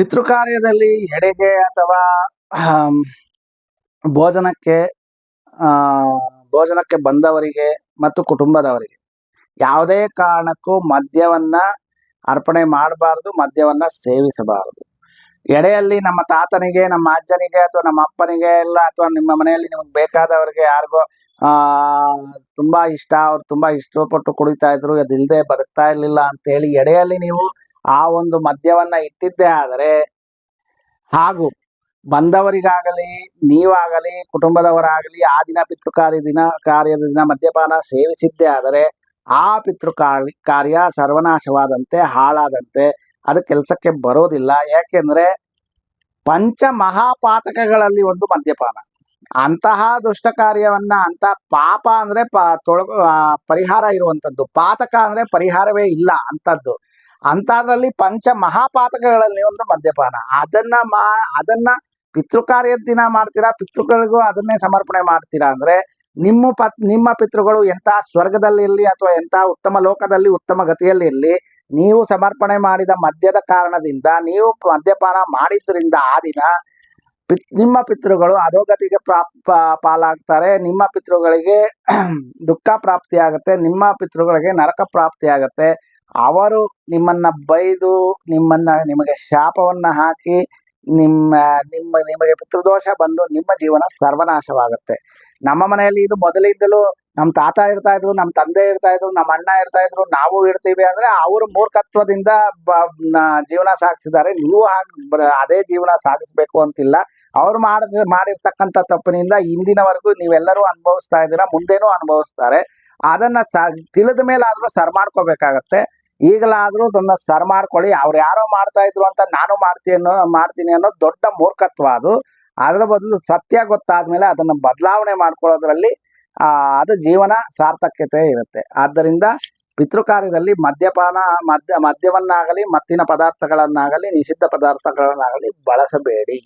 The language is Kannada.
ಪಿತೃಕಾರ್ಯದಲ್ಲಿ ಎಡೆಗೆ ಅಥವಾ ಭೋಜನಕ್ಕೆ ಭೋಜನಕ್ಕೆ ಬಂದವರಿಗೆ ಮತ್ತು ಕುಟುಂಬದವರಿಗೆ. ಯಾವುದೇ ಕಾರಣಕ್ಕೂ ಮದ್ಯವನ್ನ ಅರ್ಪಣೆ ಮಾಡಬಾರದು, ಮದ್ಯವನ್ನ ಸೇವಿಸಬಾರದು. ಎಡೆಯಲ್ಲಿ ನಮ್ಮ ತಾತನಿಗೆ, ನಮ್ಮ ಅಜ್ಜನಿಗೆ ಅಥವಾ ನಮ್ಮ ಅಪ್ಪನಿಗೆ ಎಲ್ಲ ಅಥವಾ ನಿಮ್ಮ ಮನೆಯಲ್ಲಿ ನಿಮಗೆ ಬೇಕಾದವರಿಗೆ ಯಾರಿಗೋ ಆ ತುಂಬಾ ಇಷ್ಟ, ಅವ್ರು ತುಂಬಾ ಇಷ್ಟಪಟ್ಟು ಕುಡಿತಾ ಇದ್ರು ಅದಿಲ್ಲದೆ ಬದುಕ್ತಾ ಇರ್ಲಿಲ್ಲ ಅಂತೇಳಿ ಎಡೆಯಲ್ಲಿ ನೀವು ಆ ಒಂದು ಮದ್ಯವನ್ನ ಇಟ್ಟಿದ್ದೇ ಆದರೆ ಹಾಗೂ ಬಂದವರಿಗಾಗಲಿ, ನೀವಾಗಲಿ, ಕುಟುಂಬದವರಾಗಲಿ ಆ ದಿನ ಪಿತೃಕಾರ್ಯ ದಿನ, ಕಾರ್ಯದ ದಿನ ಮದ್ಯಪಾನ ಸೇವಿಸಿದ್ದೇ ಆದರೆ ಆ ಪಿತೃಕಾರ್ಯ, ಕಾರ್ಯ ಸರ್ವನಾಶವಾದಂತೆ, ಹಾಳಾದಂತೆ ಅದು ಕೆಲಸಕ್ಕೆ ಬರೋದಿಲ್ಲ. ಯಾಕೆಂದ್ರೆ ಪಂಚ ಮಹಾಪಾತಕಗಳಲ್ಲಿ ಒಂದು ಮದ್ಯಪಾನ. ಅಂತಹ ದುಷ್ಟ ಕಾರ್ಯವನ್ನ ಅಂತ ಪಾಪ ಅಂದ್ರೆ ಪ ಪರಿಹಾರ ಇರುವಂತದ್ದು ಪಾತಕ ಅಂದ್ರೆ ಪರಿಹಾರವೇ ಇಲ್ಲ ಅಂತದ್ದು ಅಂತದ್ರಲ್ಲಿ ಪಂಚ ಮಹಾಪಾತಕಗಳಲ್ಲಿ ಒಂದು ಮದ್ಯಪಾನ. ಅದನ್ನ ಮಾ, ಅದನ್ನ ಪಿತೃಕಾರ್ಯದ ದಿನ ಮಾಡ್ತೀರಾ, ಪಿತೃಗಳಿಗೂ ಅದನ್ನೇ ಸಮರ್ಪಣೆ ಮಾಡ್ತೀರಾ ಅಂದ್ರೆ ನಿಮ್ಮ ಪತ್, ನಿಮ್ಮ ಪಿತೃಗಳು ಎಂತ ಸ್ವರ್ಗದಲ್ಲಿ ಇರಲಿ ಅಥವಾ ಎಂತ ಉತ್ತಮ ಲೋಕದಲ್ಲಿ ಉತ್ತಮ ಗತಿಯಲ್ಲಿ ಇರಲಿ, ನೀವು ಸಮರ್ಪಣೆ ಮಾಡಿದ ಮದ್ಯದ ಕಾರಣದಿಂದ, ನೀವು ಮದ್ಯಪಾನ ಮಾಡಿದ್ರಿಂದ ಆ ದಿನ ಪಿತ್, ನಿಮ್ಮ ಪಿತೃಗಳು ಅಧೋಗತಿಗೆ ಪ್ರಾಪ್ ಪಾಲಾಗ್ತಾರೆ, ನಿಮ್ಮ ಪಿತೃಗಳಿಗೆ ದುಃಖ ಪ್ರಾಪ್ತಿಯಾಗುತ್ತೆ, ನಿಮ್ಮ ಪಿತೃಗಳಿಗೆ ನರಕ ಪ್ರಾಪ್ತಿಯಾಗತ್ತೆ ಅವರು ನಿಮ್ಮನ್ನ ಬೈದು, ನಿಮ್ಮನ್ನ, ನಿಮಗೆ ಶಾಪವನ್ನ ಹಾಕಿ, ನಿಮ್ಮ ನಿಮ್ಮ, ನಿಮಗೆ ಪಿತೃದೋಷ ಬಂದು ನಿಮ್ಮ ಜೀವನ ಸರ್ವನಾಶವಾಗುತ್ತೆ. ನಮ್ಮ ಮನೆಯಲ್ಲಿ ಇದು ಮೊದಲಿಂದಲೂ ನಮ್ಮ ತಾತ ಇರ್ತಾ ಇದ್ರು, ನಮ್ಮ ತಂದೆ ಇರ್ತಾ ಇದ್ರು, ನಮ್ಮ ಅಣ್ಣ ಇರ್ತಾ ಇದ್ರು, ನಾವು ಇರ್ತೀವಿ ಅಂದ್ರೆ ಅವರು ಮೂರ್ಖತ್ವದಿಂದ ಜೀವನ ಸಾಗಿಸಿದ್ದಾರೆ. ನೀವು ಅದೇ ಜೀವನ ಸಾಗಿಸ್ಬೇಕು ಅಂತಿಲ್ಲ. ಅವ್ರು ಮಾಡಿದ, ಮಾಡಿರ್ತಕ್ಕಂಥ ತಪ್ಪಿನಿಂದ ಇಂದಿನವರೆಗೂ ನೀವೆಲ್ಲರೂ ಅನುಭವಿಸ್ತಾ ಇದ್ದೀರಾ, ಮುಂದೇನೂ ಅನುಭವಿಸ್ತಾರೆ. ಅದನ್ನ ತಿಳಿದ ಮೇಲೆ ಆದ್ರೂ ಸರ್ ಮಾಡ್ಕೋಬೇಕಾಗತ್ತೆ. ಈಗಲಾದ್ರೂ ಅದನ್ನ ಸರ್ ಮಾಡ್ಕೊಳ್ಳಿ, ಅವ್ರು ಯಾರೋ ಮಾಡ್ತಾ ಇದ್ರು ಅಂತ ನಾನು ಮಾಡ್ತೀನಿ ಮಾಡ್ತೀನಿ ಅನ್ನೋ ದೊಡ್ಡ ಮೂರ್ಖತ್ವ ಅದು. ಅದರ ಬದಲು ಸತ್ಯ ಗೊತ್ತಾದ್ಮೇಲೆ ಅದನ್ನ ಬದಲಾವಣೆ ಮಾಡ್ಕೊಳ್ಳೋದ್ರಲ್ಲಿ ಅದು ಜೀವನ ಸಾರ್ಥಕ್ಯತೆ ಇರುತ್ತೆ. ಆದ್ದರಿಂದ ಪಿತೃಕಾರ್ಯದಲ್ಲಿ ಮದ್ಯಪಾನ, ಮದ್ಯ, ಮದ್ಯವನ್ನಾಗಲಿ, ಮತ್ತಿನ ಪದಾರ್ಥಗಳನ್ನಾಗಲಿ, ನಿಷಿದ್ಧ ಪದಾರ್ಥಗಳನ್ನಾಗಲಿ ಬಳಸಬೇಡಿ.